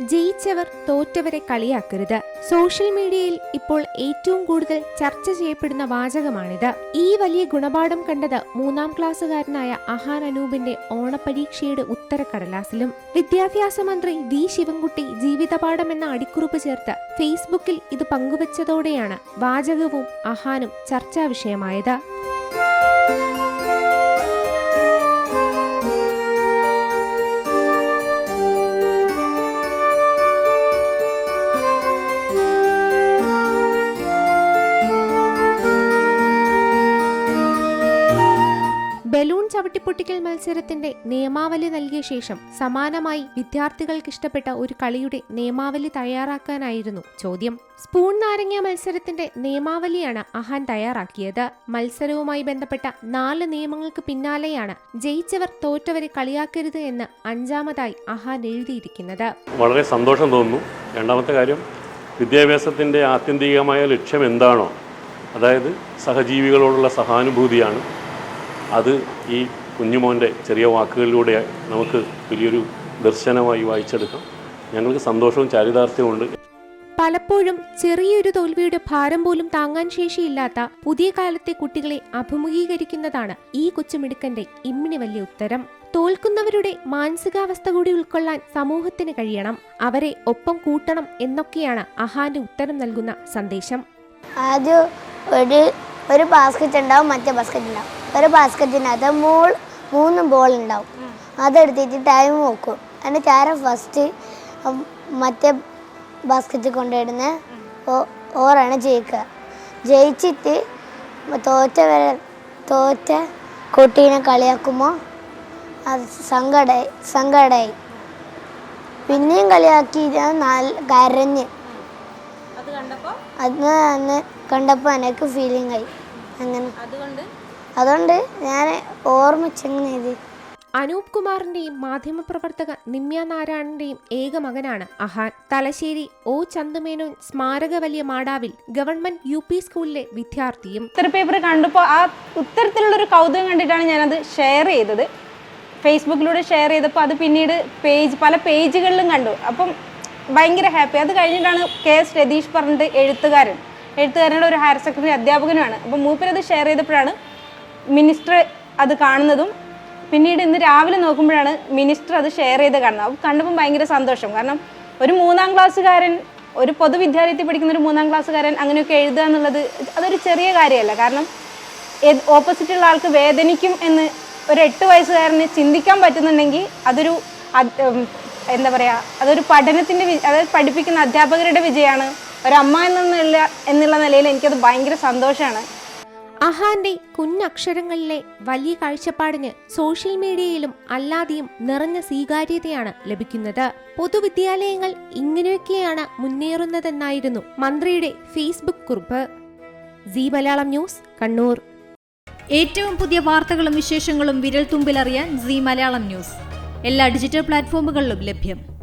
ജയിച്ചവർ തോറ്റവരെ കളിയാക്കരുത്. Social മീഡിയയിൽ ഇപ്പോൾ ഏറ്റവും കൂടുതൽ ചർച്ച ചെയ്യപ്പെടുന്ന വാചകമാണിത്. ഈ വലിയ ഗുണപാഠം കണ്ടത് മൂന്നാം ക്ലാസ്സുകാരനായ അഹാൻ അനൂപിന്റെ ഓണപരീക്ഷയുടെ ഉത്തരക്കടലാസിലും. വിദ്യാഭ്യാസ മന്ത്രി വി ശിവൻകുട്ടി ജീവിതപാഠം എന്ന അടിക്കുറിപ്പ് ചേർത്ത് ഫേസ്ബുക്കിൽ ഇത് പങ്കുവച്ചതോടെയാണ് വാചകവും അഹാനും ചർച്ചാ വിഷയമായത്. ബലൂൺ ചവിട്ടിപ്പൊട്ടിക്കൽ മത്സരത്തിന്റെ നിയമാവലി നൽകിയ ശേഷം സമാനമായി വിദ്യാർത്ഥികൾക്ക് ഇഷ്ടപ്പെട്ട ഒരു കളിയുടെ നിയമാവലി തയ്യാറാക്കാനായിരുന്നു ചോദ്യം. സ്പൂൺ നാരങ്ങ മത്സരത്തിന്റെ നിയമാവലിയാണ് അഹാൻ തയ്യാറാക്കിയത്. മത്സരവുമായി ബന്ധപ്പെട്ട നാല് നിയമങ്ങൾക്ക് പിന്നാലെയാണ് ജയിച്ചവർ തോറ്റവരെ കളിയാക്കരുത് എന്ന് അഞ്ചാമതായി അഹാൻ എഴുതിയിരിക്കുന്നത്. വളരെ സന്തോഷം തോന്നുന്നു. രണ്ടാമത്തെ കാര്യം വിദ്യാഭ്യാസത്തിന്റെ ആത്യന്തികമായ ലക്ഷ്യം എന്താണോ അതായത് സഹജീവികളോടുള്ള സഹാനുഭൂതിയാണ്. അത് ഈ കുഞ്ഞുമോന്റെ ചെറിയ വാക്കുകളിലൂടെ നമുക്ക് വലിയൊരു ദർശനമായി വായിച്ചെടുക്കാം. ഞങ്ങൾക്ക് സന്തോഷവും ചാരിതാർത്ഥ്യവും ഉണ്ട്. പലപ്പോഴും ചെറിയൊരു തോൽവിയുടെ ഭാരം പോലും താങ്ങാൻ ശേഷിയില്ലാത്ത പുതിയ കാലത്തെ കുട്ടികളെ അഭിമുഖീകരിക്കുന്നതാണ് ഈ കൊച്ചുമിടുക്കന്റെ ഇമ്മിണി വലിയ ഉത്തരം. തോൽക്കുന്നവരുടെ മാനസികാവസ്ഥ കൂടി ഉൾക്കൊള്ളാൻ സമൂഹത്തിന് കഴിയണം. അവരെ ഒപ്പം കൂട്ടണം എന്നൊക്കെയാണ് അഹാന്റെ ഉത്തരം നൽകുന്ന സന്ദേശം. ആദ്യം ഒരു ഒരു ബാസ്ക്കറ്റ് ഉണ്ടാവും മറ്റേ ബാസ്ക്കറ്റ് ഉണ്ടാവും. ഒരു ബാസ്ക്കറ്റിനകത്ത് മൂൾ മൂന്ന് ബോൾ ഉണ്ടാവും. അതെടുത്തിട്ട് ടൈം നോക്കും. എന്നിട്ട് ആരാ ഫസ്റ്റ് മറ്റേ ബാസ്ക്കറ്റ് കൊണ്ടിടുന്ന ഓറാണ് ജയിക്കുക. ജയിച്ചിട്ട് തോറ്റ വരെ തോറ്റ കുട്ടീനെ കളിയാക്കുമ്പോൾ അത് സങ്കടമായി സങ്കടമായി പിന്നെയും കളിയാക്കി നല്ല കരഞ്ഞ്. അത് അന്ന് കണ്ടപ്പോൾ എനിക്ക് ഫീലിംഗ് ആയി. അങ്ങനെ. അതുകൊണ്ട് ഞാൻ ഓർമ്മിച്ചെങ്ങനെ എഴുതി അനൂപ് കുമാറിന്റെയും മാധ്യമപ്രവർത്തക നിമ്യ നാരായണന്റെയും ഏക മകനാണ് അഹാൻ. തലശ്ശേരി ഒ ചന്തുമേനോൻ സ്മാരക വലിയ മാടാവിൽ ഗവൺമെന്റ് യു പി സ്കൂളിലെ വിദ്യാർത്ഥിയും ഉത്തര പേപ്പർ കണ്ടപ്പോൾ ആ ഉത്തരത്തിലുള്ളൊരു കൗതുകം കണ്ടിട്ടാണ് ഞാനത് ഷെയർ ചെയ്തത്. ഫേസ്ബുക്കിലൂടെ ഷെയർ ചെയ്തപ്പോൾ അത് പിന്നീട് പേജ് പല പേജുകളിലും കണ്ടു. അപ്പം ഭയങ്കര ഹാപ്പി അത് കഴിഞ്ഞിട്ടാണ് കെ എസ് രതീഷ് പറഞ്ഞിട്ട് എഴുത്തുകാരൻ. എഴുത്തുകാരനുള്ള ഒരു ഹയർ സെക്കൻഡറി അധ്യാപകനുമാണ്. അപ്പം മൂപ്പരത് ഷെയർ ചെയ്തപ്പോഴാണ് മിനിസ്റ്റർ അത് കാണുന്നതും പിന്നീട് ഇന്ന് രാവിലെ നോക്കുമ്പോഴാണ് മിനിസ്റ്റർ അത് ഷെയർ ചെയ്ത് കാണുന്നത്. അപ്പോൾ കണ്ടപ്പോൾ ഭയങ്കര സന്തോഷം. കാരണം ഒരു മൂന്നാം ക്ലാസ്സുകാരൻ ഒരു പൊതുവിദ്യാലയത്തിൽ പഠിക്കുന്ന ഒരു മൂന്നാം ക്ലാസ്സുകാരൻ അങ്ങനെയൊക്കെ എഴുതുക എന്നുള്ളത് അതൊരു ചെറിയ കാര്യമല്ല. കാരണം ഓപ്പോസിറ്റുള്ള ആൾക്ക് വേദനിക്കും എന്ന് ഒരു എട്ട് വയസ്സുകാരന് ചിന്തിക്കാൻ പറ്റുന്നുണ്ടെങ്കിൽ അതൊരു എന്താ പറയുക അതൊരു പഠനത്തിന്റെ അതായത് പഠിപ്പിക്കുന്ന അധ്യാപകരുടെ വിജയമാണ്. ഒരമ്മ എന്നുള്ള എന്നുള്ള നിലയിൽ എനിക്കത് ഭയങ്കര സന്തോഷമാണ്. അഹാന്റെ കുഞ്ഞക്ഷരങ്ങളിലെ വലിയ കാഴ്ചപ്പാടിന് സോഷ്യൽ മീഡിയയിലും അല്ലാതെയും നിറഞ്ഞ സ്വീകാര്യതയാണ് ലഭിക്കുന്നത്. പൊതുവിദ്യാലയങ്ങൾ ഇങ്ങനെയൊക്കെയാണ് മുന്നേറുന്നതെന്നായിരുന്നു മന്ത്രിയുടെ ഫേസ്ബുക്ക് കുറിപ്പ്. Zee Malayalam news Kannur. ഏറ്റവും പുതിയ വാർത്തകളും വിശേഷങ്ങളും വിരൽ തുമ്പിലറിയാൻ സി മലയാളം ന്യൂസ്. എല്ലാ ഡിജിറ്റൽ പ്ലാറ്റ്ഫോമുകളിലും ലഭ്യം.